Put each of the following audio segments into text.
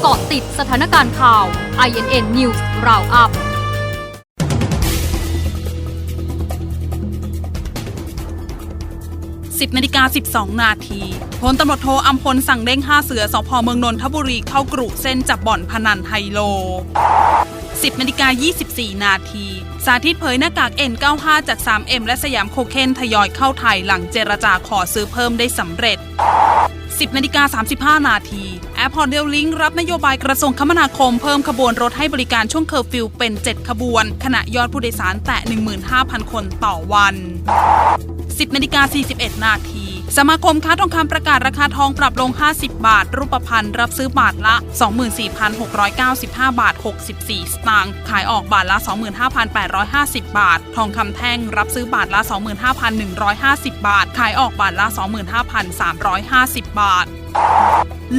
เกาะติดสถานการณ์ข่าว INN News Roundup 10นาฬิกา12นาทีพลตำรวจโทอัมพลสั่งเด้ง5เสือสพเมืองนนทบุรีเข้ากรุเส้นจับบ่อนพนันไฮโล 10นาฬิกา24 นาที สาธิตเผยหน้ากาก N95 จาก 3M และสยามโคเคนทยอยเข้าไทยหลังเจรจาขอซื้อเพิ่มได้สำเร็จ 10นาฬิกา35 นาทีแอปพอร์ตเดลลิงรับนโยบายกระทรวงคมนาคมเพิ่มขบวนรถให้บริการช่วงเคอร์ฟิวเป็น 7 ขบวน ขณะยอดผู้โดยสารแตะ 15,000 คนต่อวัน 10นาฬิกา41 นาทีสมาคมค้าทองคำประกาศราคาทองปรับลง 50 บาท รูปพรรณรับซื้อบาทละ 24,695 บาท 64 สตางค์ ขายออกบาทละ 25,850 บาท ทองคำแท่งรับซื้อบาทละ 25,150 บาท ขายออกบาทละ 25,350 บาท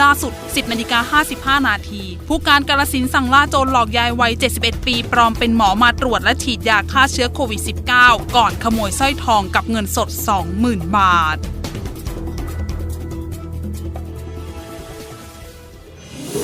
ล่าสุด 10นาฬิกา55 นาที ผู้การกาลสินสั่งล่าโจรหลอกยายวัย 71 ปีปลอมเป็นหมอมาตรวจและฉีดยาฆ่าเชื้อโควิด -19 ก่อนขโมยสร้อยทองกับเงินสด 20,000 บาท